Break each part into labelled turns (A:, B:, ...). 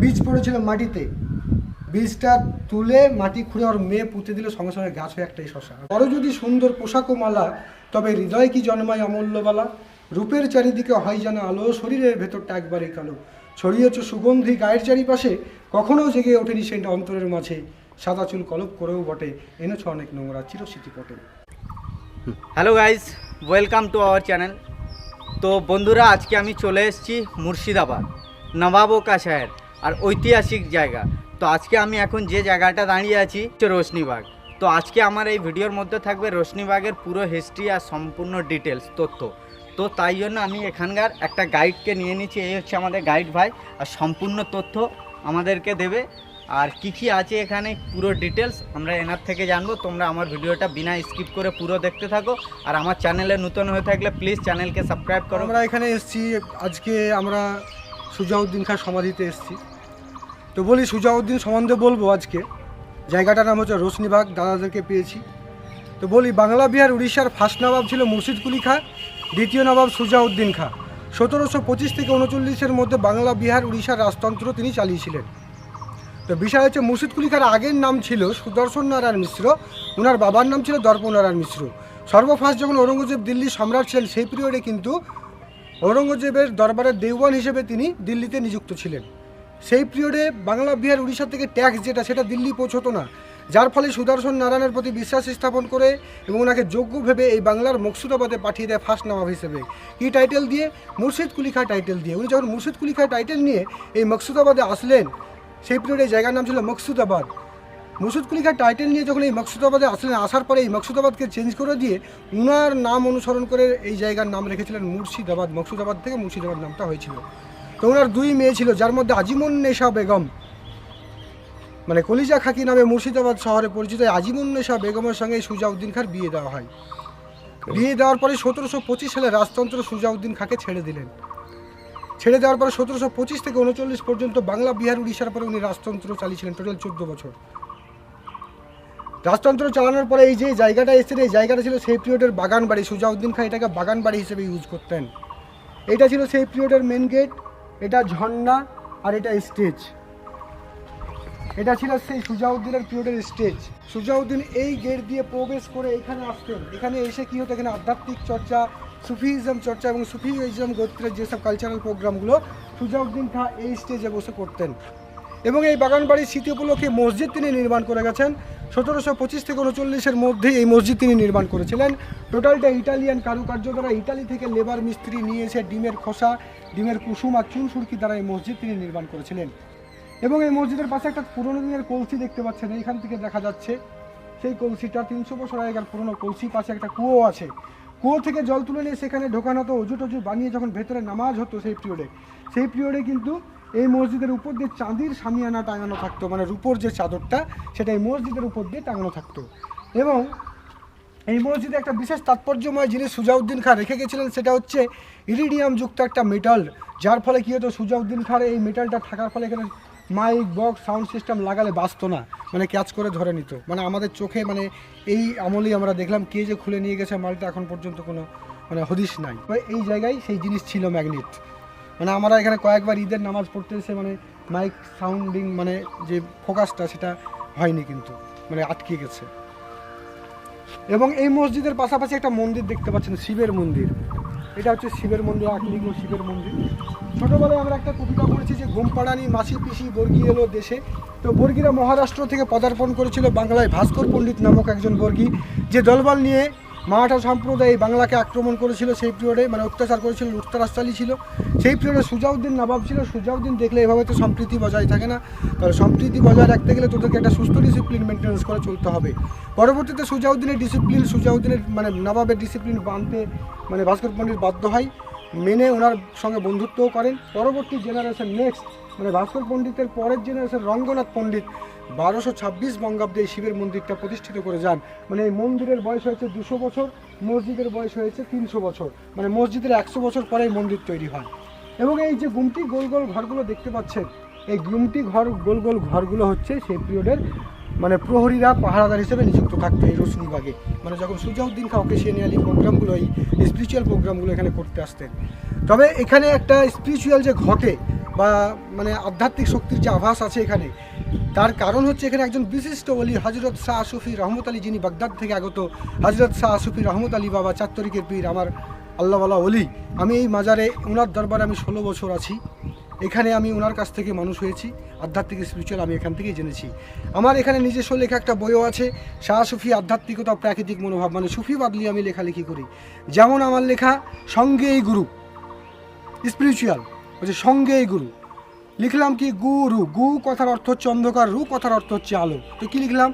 A: বীজ পড়েছিল মাটিতে। বীজটা তুলে মাটি খুঁড়ে ওর মেয়ে পুঁতে দিলে, সঙ্গে সঙ্গে গাছ হয়ে একটাই শশা। বড় যদি সুন্দর পোশাক ও মালা, তবে হৃদয় কি জন্মায় অমূল্যবালা রূপের চারিদিকে হয় যেন আলো, শরীরের ভেতরটা একবারই কালো। ছড়িয়েছ সুগন্ধি গায়ের চারিপাশে, কখনো জেগে ওঠেনি সেটা অন্তরের মাঝে। সাদা চুল কলপ করেও বটে, এনেছ অনেক নোংরা চিরস্মৃতি পটে
B: hello guys, welcome to our channel. তো বন্ধুরা, আজকে আমি চলে এসেছি মুর্শিদাবাদ, নবাবো কা শহর আর ঐতিহাসিক জায়গা। তো আজকে আমি এখন যে জায়গাটা দাঁড়িয়ে আছি, হচ্ছে রোশনীবাগ তো আজকে আমার এই ভিডিওর মধ্যে থাকবে রোশনীবাগের পুরো হিস্ট্রি আর সম্পূর্ণ ডিটেলস তথ্য। তো তাই জন্য আমি এখানকার একটা গাইডকে নিয়ে নিচ্ছি, এই হচ্ছে আমাদের গাইড ভাই। আর সম্পূর্ণ তথ্য আমাদেরকে দেবে। আর কি কি আছে এখানে পুরো ডিটেলস আমরা এনার থেকে জানব। তোমরা আমার ভিডিওটা বিনা স্কিপ করে পুরো দেখতে থাকো। আর আমার চ্যানেলে নতুন হয়ে থাকলে প্লিজ চ্যানেলকে সাবস্ক্রাইব করো।
A: আমরা এখানে এসেছি, আজকে আমরা সুজাউদ্দিন খান সমাধিতে এসেছি। তো বলি সুজাউদ্দিন সম্বন্ধে বলব আজকে। জায়গাটার নাম হচ্ছে রোশনীবাগ দাদাদেরকে পেয়েছি। তো বলি বাংলা, বিহার, উড়িষ্যার ফার্স্ট নবাব ছিল মুর্শিদ কুলি খাঁ, দ্বিতীয় নবাব সুজাউদ্দিন খাঁ। সতেরোশো পঁচিশ থেকে উনচল্লিশের মধ্যে বাংলা, বিহার, উড়িষ্যার রাজতন্ত্র তিনি চালিয়েছিলেন। তো বিষয় হচ্ছে মুর্শিদ কুলি খাঁর আগের নাম ছিল সুদর্শন নারায়ণ মিশ্র ওনার বাবার নাম ছিল দর্পনারায়ণ মিশ্র। সর্বফার্স্ট যখন ঔরঙ্গজেব দিল্লির সম্রাট ছিলেন, সেই পিরিয়ডে কিন্তু ঔরঙ্গজেবের দরবারের দেওয়ান হিসেবে তিনি দিল্লিতে নিযুক্ত ছিলেন। সেই পিরিয়ডে বাংলা বিহার উড়িষ্যা থেকে ট্যাক্স যেটা, সেটা দিল্লি পৌঁছতো না। যার ফলে সুদর্শন নারায়ণের প্রতি বিশ্বাস স্থাপন করে এবং ওনাকে যোগ্য ভেবে এই বাংলার মকসুদাবাদে পাঠিয়ে দেয় ফার্স্ট নবাব হিসেবে। কী টাইটেল দিয়ে? মুর্শিদ কুলি খাঁ টাইটেল দিয়ে। উনি যখন মুর্শিদ কুলি খাঁ টাইটেল নিয়ে এই মকসুদাবাদে আসলেন, সেই পিরিয়ডে জায়গার নাম ছিল মকসুদাবাদ মুর্শিদ কুলি খাঁ টাইটেল নিয়ে যখন এই মকসুদাবাদে আসলেন, আসার পরে এই মকসুদাবাদকে চেঞ্জ করে দিয়ে উনার নাম অনুসরণ করে এই জায়গার নাম রেখেছিলেন মুর্শিদাবাদ। মকসুদাবাদ থেকে মুর্শিদাবাদ নামটা হয়েছিল। তো ওনার দুই মেয়ে ছিল, যার মধ্যে আজিমুন নেশা বেগম মানে কলিজা খাকি নামে মুর্শিদাবাদ শহরে পরিচিত আজিমুন নেশা বেগমের সঙ্গে সুজাউদ্দিন খাঁর বিয়ে দেওয়া হয়। বিয়ে দেওয়ার পরে সতেরোশো পঁচিশ সালে রাজতন্ত্র সুজাউদ্দিন খাঁকে ছেড়ে দিলেন। ছেড়ে দেওয়ার পরে সতেরোশো পঁচিশ থেকে উনচল্লিশ পর্যন্ত বাংলা, বিহার, উড়িষ্যার পরে উনি রাজতন্ত্র চালিয়েছিলেন টোটাল চোদ্দ বছর। রাজতন্ত্র চালানোর পরে এই যে জায়গাটা এসেছে, এই জায়গাটা ছিল সেই পিরিয়ডের বাগান বাড়ি সুজাউদ্দিন খান এটাকে বাগান বাড়ি হিসেবে ইউজ করতেন। এটা ছিল সেই পিরিয়ডের মেন গেট এটা ঝর্ণা আর এটা স্টেজ। এটা ছিল সেই সুজাউদ্দিনের পিরিয়ডের স্টেজ। সুজাউদ্দিন এই গেট দিয়ে প্রবেশ করে এখানে আসতেন। এখানে এসে কি হতো? এখানে আধ্যাত্মিক চর্চা, সুফিজম চর্চা এবং সুফিজম গোত্রের যেসব কালচারাল প্রোগ্রামগুলো সুজাউদ্দিন খা এই স্টেজে বসে করতেন। এবং এই বাগানবাড়ির স্মৃতি উপলক্ষে মসজিদ তিনি নির্মাণ করে গেছেন। সতেরোশো পঁচিশ থেকে উনচল্লিশের মধ্যে এই মসজিদ তিনি নির্মাণ করেছিলেন। টোটালটা ইটালিয়ান কারুকার্য দ্বারা ইটালি থেকে লেবার মিস্ত্রি নিয়ে এসে ডিমের খোসা, ডিমের কুসুম আর চুন সুরকি দ্বারা এই মসজিদ তিনি নির্মাণ করেছিলেন। এবং এই মসজিদের পাশে একটা পুরনো দিনের কলসি দেখতে পাচ্ছেন। এইখান থেকে দেখা যাচ্ছে সেই কলসিটা তিনশো বছর আগেকার পুরনো কলসি পাশে একটা কুয়ো আছে। কুয়ো থেকে জল তুলে নিয়ে সেখানে ঢোকানো হতো। অজু টজু বানিয়ে যখন ভেতরে নামাজ হতো সেই পিরিয়ডে সেই পিরিয়ডে কিন্তু এই মসজিদের উপর দিয়ে চাঁদির সামিয়ানা টাঙানো থাকতো মানে রূপোর যে চাদরটা, সেটা এই মসজিদের উপর দিয়ে টাঙানো থাকতো। এবং এই মসজিদে একটা বিশেষ তাৎপর্যময় জিনিস সুজাউদ্দিন খাঁ রেখে গেছিলেন, সেটা হচ্ছে ইরিডিয়াম যুক্ত একটা মেটাল। যার ফলে কী হতো, সুজাউদ্দিন খাঁর এই মেটালটা থাকার ফলে এখানে মাইক, বক্স, সাউন্ড সিস্টেম লাগালে বাঁচতো না মানে ক্যাচ করে ধরে নিত। মানে আমাদের চোখে মানে এই আমলেই আমরা দেখলাম কে যে খুলে নিয়ে গেছে, মালটা এখন পর্যন্ত কোনো মানে হদিস নাই। এই জায়গায় সেই জিনিস ছিল ম্যাগনেট। মানে আমরা এখানে কয়েকবার ঈদের নামাজ পড়তে এসে মানে মাইক সাউন্ডিং মানে যে ফোকাসটা সেটা হয়নি কিন্তু মানে আটকে গেছে। এবং এই মসজিদের পাশাপাশি একটা মন্দির দেখতে পাচ্ছেন, শিবের মন্দির। এটা হচ্ছে শিবের মন্দির, আকলিঙ্গ শিবের মন্দির। ছোটোবেলায় আমরা একটা কবিতা পড়েছি যে, ঘুমপাড়ানি মাসি পিসি বর্গি এলো দেশে। তো বর্গিরা মহারাষ্ট্র থেকে পদার্পণ করেছিল বাংলায় ভাস্কর পণ্ডিত নামক একজন বর্গী, যে দলবল নিয়ে মারাঠা সম্প্রদায় বাংলাকে আক্রমণ করেছিল সেই পিরিয়ডে মানে অত্যাচার করেছিল, লুটতারাজ চালিয়েছিল। সেই পিরিয়ডে সুজাউদ্দিন নবাব ছিল। সুজাউদ্দিন দেখলে এভাবে তো সম্প্রীতি বজায় থাকে না। তাহলে সম্প্রীতি বজায় রাখতে গেলে তোদেরকে একটা সুস্থ ডিসিপ্লিন মেনটেন্স করে চলতে হবে। পরবর্তীতে সুজাউদ্দিনের ডিসিপ্লিন সুজাউদ্দিনের মানে নবাবের ডিসিপ্লিন বানতে মানে ভাস্কর পণ্ডিত বাধ্য হয়। মেনে ওনার সঙ্গে বন্ধুত্বও করেন। পরবর্তী জেনারেশন নেক্সট মানে ভাস্কর পণ্ডিতের পরের জেনারেশন রঙ্গনাথ পণ্ডিত বারোশো ছাব্বিশ বঙ্গাব্দে এই শিবের মন্দিরটা প্রতিষ্ঠিত করে যান। মানে এই মন্দিরের বয়স হয়েছে দুশো বছর, মসজিদের বয়স হয়েছে তিনশো বছর। মানে মসজিদের একশো বছর পরে এই মন্দির তৈরি হয়। এবং এই যে গুমটি গোল গোল ঘরগুলো দেখতে পাচ্ছেন, এই গুমটি ঘর, গোল গোল ঘরগুলো হচ্ছে সেই পিরিয়ডের মানে প্রহরীরা পাহারাদার হিসেবে নিযুক্ত থাকতো এই রোশনীবাগে মানে যখন সুজাউদ্দিন খা অকেশিয়ানিয়ালি প্রোগ্রামগুলো এই স্পিরিচুয়াল প্রোগ্রামগুলো এখানে করতে আসতেন। তবে এখানে একটা স্পিরিচুয়াল যে ঘটে, বা মানে আধ্যাত্মিক শক্তির যে আভাস আছে এখানে তার কারণ হচ্ছে এখানে একজন বিশিষ্ট অলি হজরত শাহ সুফি রহমত আলী, যিনি বাগদাদ থেকে আগত। হজরত শাহ সুফি রহমত আলী বাবা চাত্তরিকের পীর, আমার আল্লাহওয়ালা অলি আমি এই মাজারে ওনার দরবারে আমি ষোলো বছর আছি। এখানে আমি ওনার কাছ থেকে মানুষ হয়েছি। আধ্যাত্মিক স্পিরিচুয়াল আমি এখান থেকেই জেনেছি। আমার এখানে নিজস্ব লেখা একটা বইও আছে, শাহ সুফি আধ্যাত্মিকতা প্রাকৃতিক মনোভাব। মানে সুফি বাদলি আমি লেখালেখি করি। যেমন আমার লেখা সঙ্গে এই গুরু স্পিরিচুয়াল বলছে সঙ্গে এই গুরু। লিখলাম কি গুরু গু কথার অর্থ হচ্ছে অন্ধকার, রু কথার অর্থ হচ্ছে আলো। তো কি লিখলাম?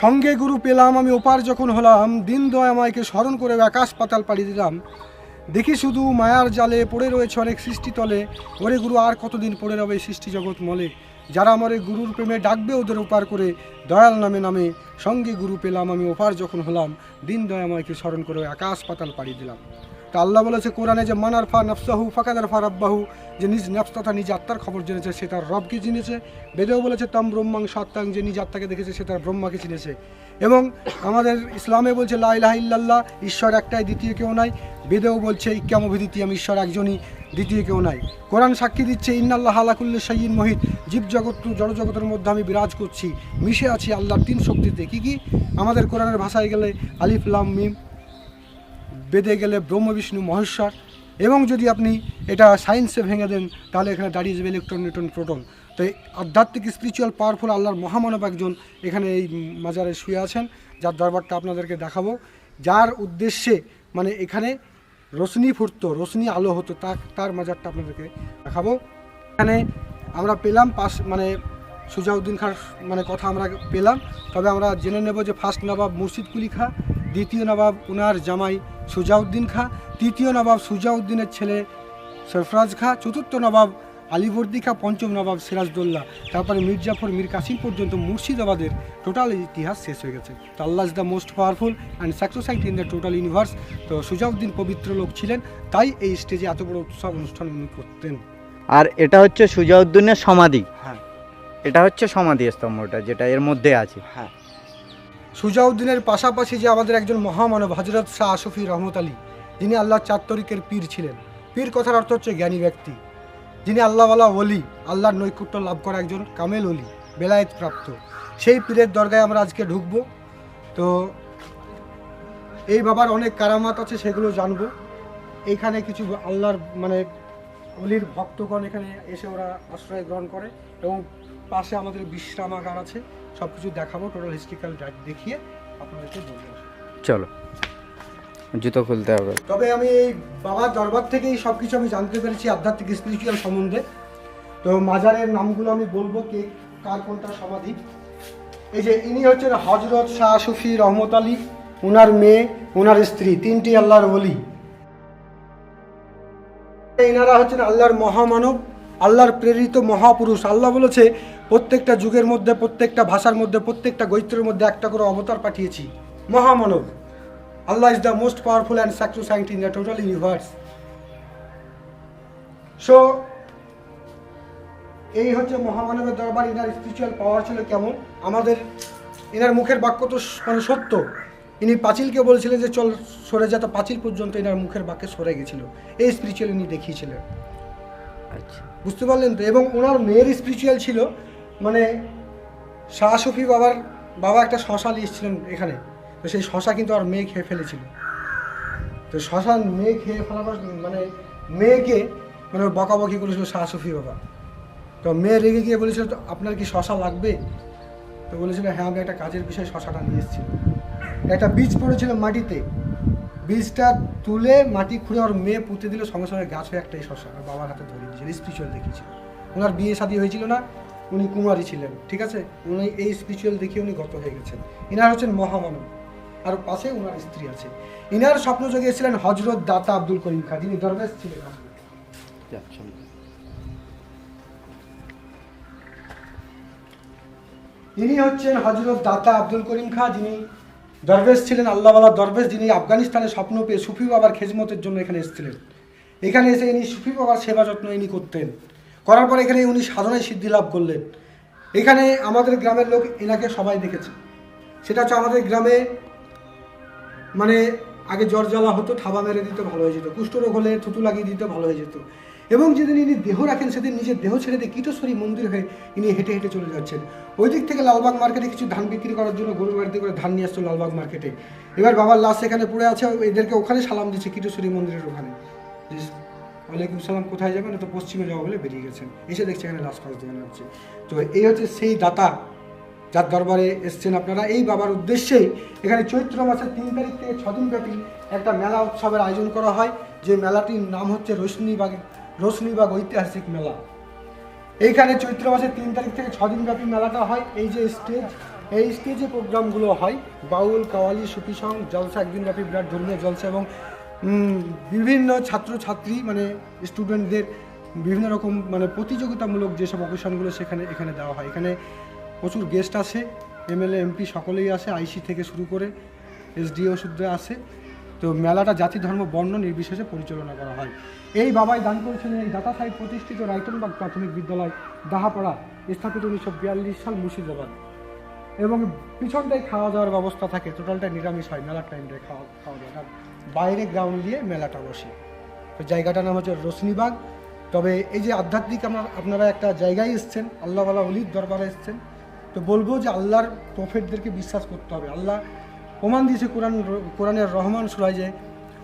A: সঙ্গে গুরু পেলাম, আমি ওপার যখন হলাম, দিন দয় আমায়কে স্মরণ করে আকাশ পাতাল পাড়ি দিলাম। দেখি শুধু মায়ার জালে পড়ে রয়েছে অনেক সৃষ্টি তলে। ওরে গুরু, আর কতদিন পড়ে রবে সৃষ্টি জগৎ মলে? যারা আমার গুরুর প্রেমে ডাকবে ওদের ওপার করে, দয়াল নামে নামে সঙ্গে গুরু পেলাম, আমি ওপার যখন হলাম, দিন দয় আমায়কে স্মরণ করে আকাশ পাতাল পাড়ি দিলাম। তা আল্লাহ বলেছে, কোরআনে যে মানার ফা নফসাহু ফাকাদার ফা রব্বাহু যে নিজ নফস তথা নিজ আত্মার খবর জেনেছে, সে তার রবকে চিনেছে? বেদেও বলেছে, তম ব্রহ্মাং সত্তাং যে নিজ আত্মাকে দেখেছে, সে তার ব্রহ্মাকে চিনেছে। এবং আমাদের ইসলামে বলছে, লা ইলাহা ইল্লাল্লাহ ঈশ্বর একটাই, দ্বিতীয় কেউ নাই। বেদেও বলছে ইক্যামভিদিতিয়াম ঈশ্বর একজনই, দ্বিতীয় কেউ নাই। কোরআন সাক্ষী দিচ্ছে, ইন্নাল্লাহ আলাকুল্লি সাইয়িন মহিত জীব জগৎ, জড়জগতের মধ্যে আমি বিরাজ করছি, মিশে আছি আল্লাহর তিন শক্তিতে। কি কি? আমাদের কোরআনের ভাষায় গেলে আলিফ, লাম, মিম বেদে গেলে ব্রহ্ম, বিষ্ণু, মহেশ্বর এবং যদি আপনি এটা সায়েন্সে ভেঙে দেন, তাহলে এখানে দাঁড়িয়ে যাবে ইলেকট্রন নিউটন প্রোটন তো আধ্যাত্মিক স্পিরিচুয়াল পাওয়ারফুল আল্লাহর মহামানব একজন এখানে এই মাজারে শুয়ে আছেন, যার দরবারটা আপনাদেরকে দেখাবো। যার উদ্দেশ্যে মানে এখানে রোশনি ফুটতো, রোশনি আলো হতো, তা তার মাজারটা আপনাদেরকে দেখাবো। এখানে আমরা পেলাম পাশ মানে সুজাউদ্দিন খার মানে কথা আমরা পেলাম। তবে আমরা জেনে নেব যে ফার্স্ট নবাব মুর্শিদ কুলি খা, দ্বিতীয় নবাব উনার জামাই সুজাউদ্দিন খা তৃতীয় নবাব সুজাউদ্দিনের ছেলে সরফরাজ খা চতুর্থ নবাব আলিবর্দি খা পঞ্চম নবাব সিরাজদৌল্লা তারপরে মির্জাফর মীর কাসিম পর্যন্ত মুর্শিদাবাদের টোটাল ইতিহাস শেষ হয়ে গেছে। তো আল্লাহ is the most powerful and সাকসোসাইট in the total universe তো সুজাউদ্দিন পবিত্র লোক ছিলেন তাই এই স্টেজে এত বড় উৎসব অনুষ্ঠান উনি করতেন।
B: আর এটা হচ্ছে সুজাউদ্দিনের সমাধি।
A: হ্যাঁ।
B: এটা হচ্ছে সমাধি স্তম্ভটা যেটা এর মধ্যে আছে।
A: হ্যাঁ। সুজাউদ্দিনের পাশাপাশি যে আমাদের একজন মহামানব হজরত শাহ আশফি রহমত আলী, যিনি আল্লাহ চাত্তরিকের পীর ছিলেন। পীর কথার অর্থ হচ্ছে জ্ঞানী ব্যক্তি। যিনি আল্লাহওয়ালা ওলি, আল্লাহর নৈকুট্য লাভ করা একজন কামেল অলি বেলায়েত প্রাপ্ত। সেই পীরের দরগায় আমরা আজকে ঢুকবো। তো এই বাবার অনেক কারামাত আছে, সেগুলো জানব। এইখানে কিছু আল্লাহর মানে অলির ভক্তগণ এখানে এসে ওরা আশ্রয় গ্রহণ করে এবং পাশে আমাদের বিশ্রামাগার আছে। সব কিছু দেখাবো টোটাল হিস্ট্রিক্যাল দেখিয়ে আপনাদেরকে বলব।
B: চলো জুতো খুলতে হবে।
A: তবে আমি এই বাবার দরবার থেকেই সব কিছু আমি জানতে পেরেছি আধ্যাত্মিক স্পিরিচুয়াল সম্বন্ধে। তো মাজারের নামগুলো আমি বলব কে কার কোনটা সমাধি। এই যে ইনি হচ্ছেন হজরত শাহ সুফি রহমত আলী ওনার মেয়ে ওনার স্ত্রী তিনটি আল্লাহর বলি এনারা হচ্ছেন আল্লাহর মহামানব আল্লাহর প্রেরিত মহাপুরুষ। আল্লাহ বলেছে প্রত্যেকটা যুগের মধ্যে প্রত্যেকটা ভাষার মধ্যে প্রত্যেকটা গৈত্রের মধ্যে একটা করে অবতার পাঠিয়েছি। মহামানব। আল্লাহ is the most powerful and সাকসোসাইট in the total universe so এই হচ্ছে মহামানবের দরবার ইনার স্পিরিচুয়াল পাওয়ার ছিল কেমন? আমাদের এনার মুখের বাক্য তো মানে সত্য। ইনি পাঁচিলকে বলছিলেন যে চল সরে যা। তো পাঁচিল পর্যন্ত এনার মুখের বাক্যে সরে গেছিল। এই স্পিরিচুয়াল ইনি দেখিয়েছিলেন।
B: আচ্ছা।
A: বুঝতে পারলেন তো? এবং ওনার মেয়ের স্পিরিচুয়াল ছিল মানে শাহ সুফি বাবার বাবা একটা শশা নিয়ে এসেছিলেন এখানে। তো সেই শশা কিন্তু আর মেয়ে খেয়ে ফেলেছিল। তো শশা মেয়ে খেয়ে ফেলাবার মানে মেয়েকে মানে বকাবকি করেছিল শাহ বাবা। তো মেয়ে রেগে গিয়ে বলেছিল আপনার কি শশা লাগবে? তো বলেছিল হ্যাঁ আমি একটা কাজের বিষয়ে শশাটা নিয়ে এসেছি। একটা বীজ পড়েছিল মাটিতে। বীজটা তুলে মাটি খুঁড়ে ওর মেয়ে পুঁতে দিল, সঙ্গে সঙ্গে গাছ হয়ে একটাই শশা বাবার হাতে ধরে দিয়েছিল স্পিরিচুয়াল দেখিয়েছিল। ওনার বিয়ে শাদী হয়েছিল না উনি কুমারী ছিলেন, ঠিক আছে? উনি এই স্পিরিচুয়াল দেখে উনি গত হয়ে গেছেন। ইনার হচ্ছেন মহামানব আর পাশে ওনার স্ত্রী আছে। ইনার স্বপ্ন যোগে এসেছিলেন হজরত দাতা আব্দুল করিম খা, যিনি দরবেশ ছিলেন। ইনি হচ্ছেন হজরত দাতা আব্দুল করিম খা, যিনি দরবেশ ছিলেন, আল্লাহওয়ালা দরবেশ, যিনি আফগানিস্তানে স্বপ্ন পেয়ে সুফি বাবার খেজমতের জন্য এখানে এসেছিলেন। এখানে এসে ইনি সুফি বাবার সেবা যত্ন ইনি করতেন। করার পর এখানে উনি সাধনায় সিদ্ধি লাভ করলেন। এখানে আমাদের গ্রামের লোক এনাকে সবাই দেখেছে। সেটা হচ্ছে আমাদের গ্রামে মানে আগে জ্বর জ্বালা হতো থাবা মেরে দিতে, ভালো হয়ে যেত। কুষ্ঠরোগ হলে থুতু লাগিয়ে দিতে, ভালো হয়ে যেত। এবং যেদিন ইনি দেহ রাখেন, সেদিন নিজের দেহ ছেড়ে দিয়ে কীটস্বরী মন্দির হয়ে ইনি হেঁটে হেঁটে চলে যাচ্ছেন। ওই দিক থেকে লালবাগ মার্কেটে কিছু ধান বিক্রি করার জন্য গরু গাড়িতে করে ধান নিয়ে আসতো লালবাগ মার্কেটে। এবার বাবার লাশ এখানে পড়ে আছে, এদেরকে ওখানে সালাম দিচ্ছে কীটস্বরী মন্দিরের ওখানে। ওয়ালাইকুম সালাম, কোথায় যাবেন? তো পশ্চিমে যাওয়া বলে বেরিয়ে গেছেন। এসে দেখছি এখানে লাশ ফাঁস দেখানো হচ্ছে। তো এই হচ্ছে সেই দাতা, যার দরবারে এসছেন আপনারা। এই বাবার উদ্দেশ্যেই এখানে চৈত্র মাসের তিন তারিখ থেকে ছদিন ব্যাপী একটা মেলা উৎসবের আয়োজন করা হয়। যে মেলাটির নাম হচ্ছে রোশনীবাগ রোশনীবাগ ঐতিহাসিক মেলা। এইখানে চৈত্র মাসের তিন তারিখ থেকে ছদিন ব্যাপী মেলাটা হয়। এই যে স্টেজ এই স্টেজে প্রোগ্রামগুলো হয়। বাউল, কাওয়ালি, সুফি সং, জলসা, একদিন ব্যাপী বিরাট ধর্মীয় জলসা এবং বিভিন্ন ছাত্রছাত্রী মানে স্টুডেন্টদের বিভিন্ন রকম মানে প্রতিযোগিতামূলক যেসব অকেশনগুলো সেখানে, এখানে দেওয়া হয়। এখানে প্রচুর গেস্ট আসে এমএলএ এমপি সকলেই আসে আইসি থেকে শুরু করে এসডিও শুদ্ধ আসে। তো মেলাটা জাতি, ধর্ম, বর্ণ নির্বিশেষে পরিচালনা করা হয়। এই বাবাই দান করেছিলেন এই দাতা সাহেব প্রতিষ্ঠিত রায়তনবাগ প্রাথমিক বিদ্যালয়, দাহাপাড়া, স্থাপিত উনিশশো বিয়াল্লিশ সাল মুর্শিদাবাদ। এবং পিছনটায় খাওয়া দাওয়ার ব্যবস্থা থাকে। টোটালটা নিরামিষ হয়, মেলার টাইমটায় খাওয়া খাওয়া দাওয়া বাইরে গ্রাউন্ড দিয়ে মেলাটা বসে। তো জায়গাটার নাম হচ্ছে রোশনীবাগ। তবে এই যে আধ্যাত্মিক আমার আপনারা একটা জায়গায় এসছেন আল্লাহওয়ালা অলির দরবারে এসছেন। তো বলব যে আল্লাহর প্রফেটদেরকে বিশ্বাস করতে হবে। আল্লাহ প্রমাণ দিয়েছে কোরআন কোরআনের রহমান সুরাই যে,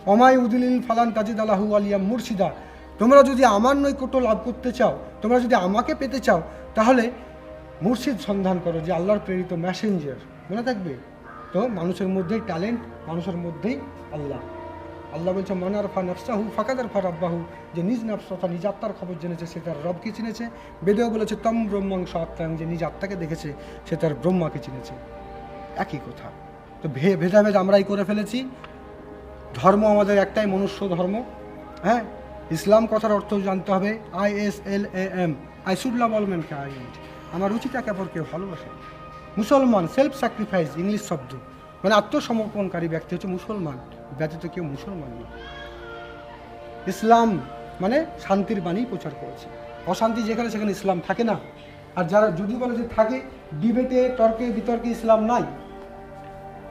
A: অমাই উদিলিল ফালান তাজিদ আলাহু আলিয়া মুর্শিদা। তোমরা যদি আমার নৈকট্য লাভ করতে চাও, তোমরা যদি আমাকে পেতে চাও, তাহলে মুর্শিদ সন্ধান করো যে আল্লাহর প্রেরিত মেসেঞ্জার মনে থাকবে? তো মানুষের মধ্যেই ট্যালেন্ট মানুষের মধ্যেই আল্লাহ। আল্লাহ বলছে মানার ফা নফসাহু ফাকাদার ফা রব্বাহু। যে নিজ নফস তথা নিজ আত্মার খবর জেনেছে, সে তার রবকে চিনেছে? বেদেও বলেছে, তম ব্রহ্মাংশ আত্মাং যে নিজ আত্মাকে দেখেছে, সে তার ব্রহ্মাকে চিনেছে। একই কথা। তো ভে ভেদাভেদ আমরাই করে ফেলেছি। ধর্ম আমাদের একটাই, মনুষ্য ধর্ম। হ্যাঁ? ইসলাম কথার অর্থ জানতে হবে। I S L A M. I should love all ম্যানকে I আমার রুচি তাকে পর কেউ ভালোবাসে। মুসলমান সেলফ স্যাক্রিফাইস ইংলিশ শব্দ। মানে আত্মসমর্পণকারী ব্যক্তি হচ্ছে মুসলমান, ব্যতীত কেউ মুসলমান না ইসলাম মানে শান্তির বাণী প্রচার করেছে। অশান্তি যেখানে সেখানে ইসলাম থাকে না। আর যারা যদি বলে যে থাকে, ডিবেটে, তর্কে, বিতর্কে ইসলাম নাই।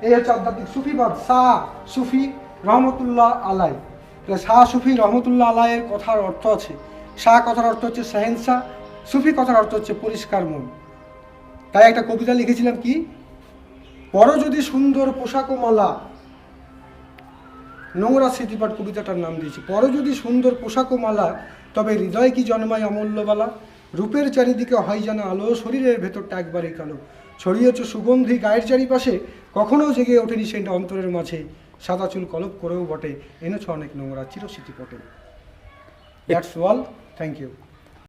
A: এই হচ্ছে আধ্যাত্মিক সুফিবাদ, শাহ সুফি রহমতুল্লাহ আলাই। শাহ সুফি রহমতুল্লাহ আলাইয়ের কথার অর্থ আছে। শাহ কথার অর্থ হচ্ছে সেহেনসা সুফি কথার অর্থ হচ্ছে পরিষ্কার মন। তাই একটা কবিতা লিখেছিলাম কি? পর যদি সুন্দর পোশাক ও মালা। নোংরা স্মৃতিপাঠ কবিতাটার নাম দিয়েছি। পর যদি সুন্দর পোশাক ও মালা তবে হৃদয় কি জন্মায় অমূল্যবালা রূপের চারিদিকে হয় যেন আলো শরীরের ভেতরটা একবারে কালো। ছড়িয়েছ সুগন্ধি গায়ের চারিপাশে কখনো জেগে ওঠেনি সেটা অন্তরের মাঝে। সাদা চুল কলপ করেও বটে এনেছ অনেক নোংরা চিরস্মৃতি পটে দ্যাটস অল থ্যাংক ইউ